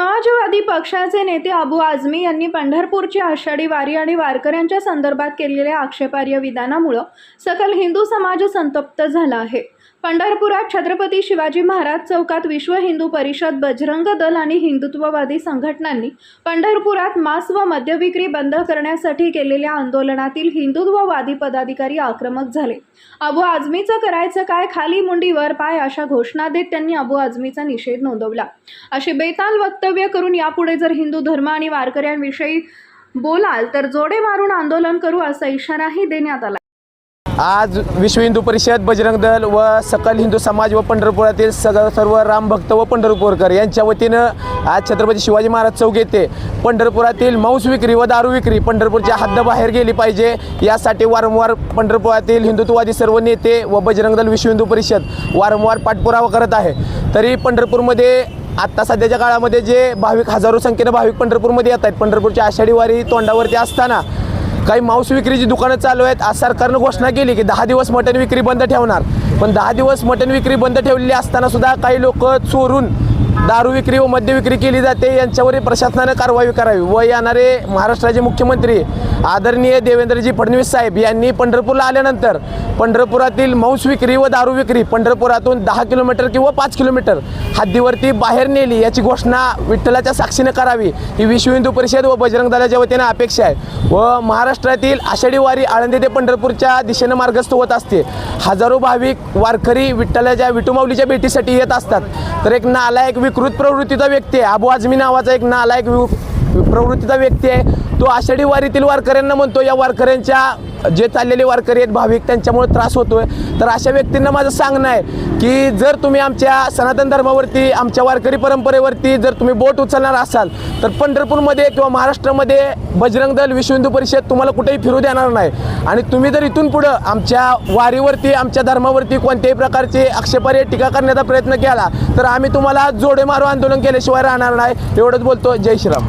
समाजवादी पक्षाचे नेते अबू आझमी यांनी पंढरपूरची आषाढी वारी आणि वारकऱ्यांच्या संदर्भात केलेल्या आक्षेपार्ह विधानामुळं सकल हिंदू समाज संतप्त झाला आहे. पंढरपुरात छत्रपती शिवाजी महाराज चौकात विश्व हिंदू परिषद बजरंग दल आणि हिंदुत्ववादी संघटनांनी पंढरपुरात मांस व मद्य विक्री बंद करण्यासाठी केलेल्या आंदोलनातील हिंदुत्ववादी पदाधिकारी आक्रमक झाले. अबू आझमीचं करायचं काय खाली मुंडी वर पाय अशा घोषणा देत त्यांनी अबू आझमीचा निषेध नोंदवला. अशी बेताल वक्तव्य करून यापुढे जर हिंदू धर्म आणि वारकऱ्यांविषयी बोलाल तर जोडे मारून आंदोलन करू असा इशाराही देण्यात आला. आज विश्व हिंदू परिषद बजरंग दल व सकल हिंदू समाज व पंढरपुरातील सगळं सर्व रामभक्त व पंढरपूरकर यांच्या वतीनं आज छत्रपती शिवाजी महाराज चौक येथे पंढरपुरातील मांस विक्री व दारू विक्री पंढरपूरच्या हद्दबाहेर गेली पाहिजे. यासाठी वारंवार पंढरपुरातील हिंदुत्ववादी सर्व नेते व बजरंग दल विश्व हिंदू परिषद वारंवार पाठपुरावा करत आहे. तरी पंढरपूरमध्ये आत्ता सध्याच्या काळामध्ये जे भाविक हजारो संख्येनं भाविक पंढरपूरमध्ये येत आहेत. पंढरपूरची आषाढी वारी तोंडावरती असताना काही मांस विक्रीची दुकानं चालू आहेत. आज सरकारनं घोषणा केली की दहा दिवस मटण विक्री बंद ठेवणार. पण दहा दिवस मटण विक्री बंद ठेवलेली असताना सुद्धा काही लोक चोरून दारू विक्री व मद्य विक्री केली जाते. यांच्यावरही प्रशासनानं कारवाई करावी. व येणारे महाराष्ट्राचे मुख्यमंत्री आदरणीय देवेंद्रजी फडणवीस साहेब यांनी पंढरपूरला आल्यानंतर पंढरपुरातील मांस विक्री व दारू विक्री पंढरपुरातून दहा किलोमीटर किंवा पाच किलोमीटर हद्दीवरती बाहेर नेली याची घोषणा विठ्ठलाच्या साक्षीने करावी. ही विश्व हिंदू परिषद व बजरंग दलाच्या वतीनं अपेक्षा आहे. व महाराष्ट्रातील आषाढी वारी आळंदी ते पंढरपूरच्या दिशेनं मार्गस्थ होत असते. हजारो भाविक वारकरी विठ्ठलाच्या विटुमाऊलीच्या भेटीसाठी येत असतात. तर एक नालायक विकृत प्रवृत्तीचा व्यक्ती आहे. अबू आजमी नावाचा एक नालायक वि- प्रवृत्तीचा व्यक्ती आहे. तो आषाढी वारीतील वारकऱ्यांना म्हणतो या वारकऱ्यांच्या जे चाललेले वारकरी आहेत भाविक त्यांच्यामुळे त्रास होतोय. तर अशा व्यक्तींना माझं सांगणं आहे की जर तुम्ही आमच्या सनातन धर्मावरती आमच्या वारकरी परंपरेवरती जर तुम्ही बोट उचलणार असाल तर पंढरपूरमध्ये किंवा महाराष्ट्रामध्ये बजरंग दल विश्व हिंदू परिषद तुम्हाला कुठेही फिरू देणार नाही. आणि तुम्ही जर इथून पुढं आमच्या वारीवरती आमच्या धर्मावरती कोणत्याही प्रकारचे आक्षेपार्ह टीका करण्याचा प्रयत्न केला तर आम्ही तुम्हाला जोडे मारो आंदोलन केल्याशिवाय राहणार नाही. एवढंच बोलतो. जय श्रीराम.